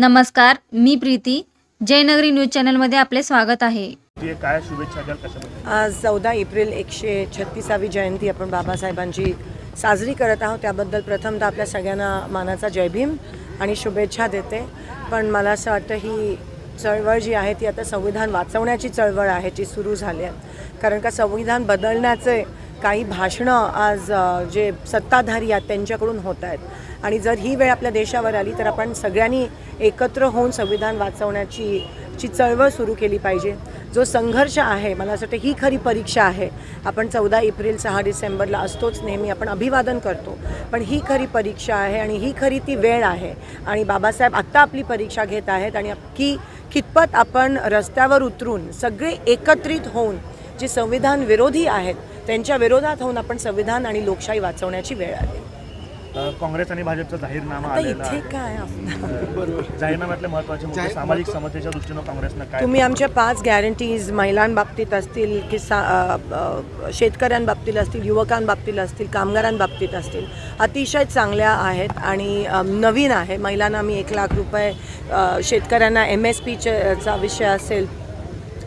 नमस्कार मी प्रीती. जयनगरी न्यूज चॅनलमध्ये आपले स्वागत आहे. जे काय शुभेच्छा द्याल कशाबद्दल? आज चौदा एप्रिल एकशे छत्तीसावी जयंती आपण बाबासाहेबांची साजरी करत आहोत. त्याबद्दल प्रथमतः आपल्या सगळ्यांना मानाचा जय भीम आणि शुभेच्छा देते. पण मला असं वाटतं ही चळवळ जी आहे ती आता संविधान वाचवण्याची चळवळ आहे ती सुरू झाली आहे. कारण का संविधान बदलण्याचे काही भाषणं आज जे सत्ताधारी आहेत त्यांच्याकडून होत आहेत. आणि जर ही वेळ आपल्या देशावर आली तर आपण सगळ्यांनी एकत्र होऊन संविधान वाचवण्याची ची चळवळ सुरू केली पाहिजे. जो संघर्ष आहे मला असं वाटतं ही खरी परीक्षा आहे. आपण चौदा एप्रिल सहा डिसेंबरला असतोच नेहमी आपण अभिवादन करतो. पण ही खरी परीक्षा आहे आणि ही खरी ती वेळ आहे. आणि बाबासाहेब आत्ता आपली परीक्षा घेत आहेत आणि की कितपत आपण रस्त्यावर उतरून सगळे एकत्रित होऊन जे संविधान विरोधी आहेत त्यांच्या विरोधात होऊन आपण संविधान आणि लोकशाही वाचवण्याची वेळ आली. काँग्रेस आणि भाजपचा जाहीरनामा आता आलेला इथे आहे. काय आपलं? जाहीरनाम्यातले महत्त्वाचे मुद्दे सामाजिक समतेच्या दृष्टीनं काँग्रेसनं काय तुम्ही आमच्या पाच गॅरंटीज महिलांबाबतीत असतील की सा अ, अ, शेतकऱ्यांबाबतीत असतील युवकांबाबतीत असतील कामगारांबाबतीत असतील अतिशय चांगल्या आहेत आणि अ, नवीन आहे. महिलांना आम्ही एक लाख रुपये अ, शेतकऱ्यांना एम एस पीचा विषय असेल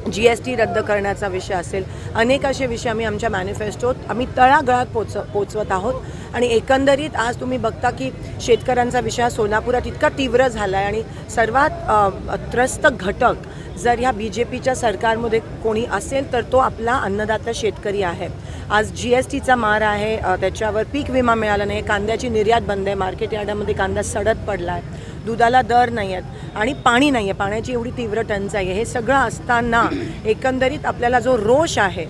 जी एस टी रद्द करण्याचा विषय असेल अनेक असे विषय आम्ही आमच्या मॅनिफेस्टोत आम्ही तळागळात पोच पोचवत आहोत. आणि एकंदरीत आज तुम्ही बघता की शेतकऱ्यांचा विषय सोलापुरात इतका तीव्र झाला आहे आणि सर्वात त्रस्त घटक जर ह्या बी जे पीच्या सरकारमध्ये कोणी असेल तर तो आपला अन्नदाता शेतकरी आहे. आज जी एस टीचा मार आहे त्याच्यावर पीक विमा मिळाला नाही कांद्याची निर्यात बंद आहे मार्केट यार्डामध्ये कांदा सडत पडला आहे दुधाला दर नाही आहेत आणि पाणी नाही आहे पाण्याची एवढी तीव्र टंचाई आहे. हे सगळं असताना एकंदरीत आपल्याला जो रोष आहे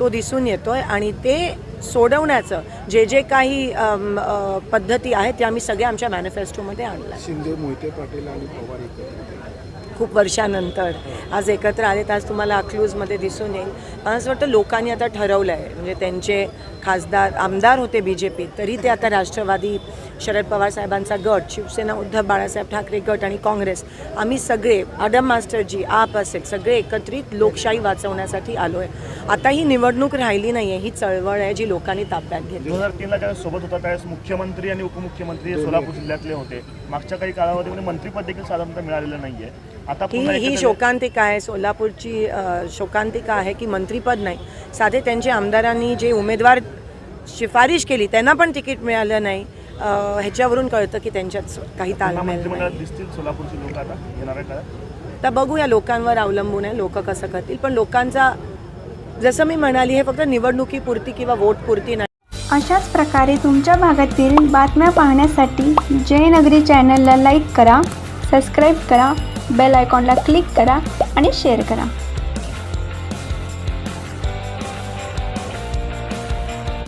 तो दिसून येतो आहे आणि ते सोडवण्याचं जे जे काही पद्धती आहेत त्या आम्ही सगळ्या आमच्या मॅनिफेस्टोमध्ये आणल्या. शिंदे मोहिते पाटील आणि पवार. खूप वर्षानंतर आज एकत्र आलेत. आज तुम्हाला अकलूजमध्ये दिसून येईल. मला असं वाटतं लोकांनी आता ठरवलं आहे म्हणजे त्यांचे खासदार आमदार होते बी जे पी तरी ते आता राष्ट्रवादी शरद पवार साहेबांचा गट शिवसेना उद्धव बाळासाहेब ठाकरे गट आणि काँग्रेस. आम्ही सगळे आडम मास्टरजी आप असेल सगळे एकत्रित लोकशाही वाचवण्यासाठी आलो आहे आता ही निवडणूक राहिली नाही आहे ही चळवळ आहे जी लोकांनी ताब्यात घेतली. दोन हजार तीनला ज्यावेळेस सोबत होता त्यावेळेस मुख्यमंत्री आणि उपमुख्यमंत्री सोलापूर जिल्ह्यातले होते. मागच्या काही कालावधीमध्ये मंत्रीपद देखील साधारणतः मिळालेलं नाहीये. आता ही ही शोकांतिका आहे सोलापूरची शोकांतिका आहे की मंत्रीपद नाही. साधे त्यांच्या आमदारांनी जे उमेदवार शिफारिश केली त्यांना पण तिकीट मिळालं नाही. ह्याच्यावरून कळतं की त्यांच्यात काही काळात? तर बघूया लोकांवर अवलंबून आहे लोक कसं करतील. पण लोकांचा जसं मी म्हणाली हे फक्त निवडणुकीपुरती किंवा वोटपुरती नाही. अशाच प्रकारे तुमच्या भागातील बातम्या पाहण्यासाठी जयनगरी चॅनलला लाईक करा सबस्क्राईब करा बेल आयकॉनला क्लिक करा आणि शेअर करा.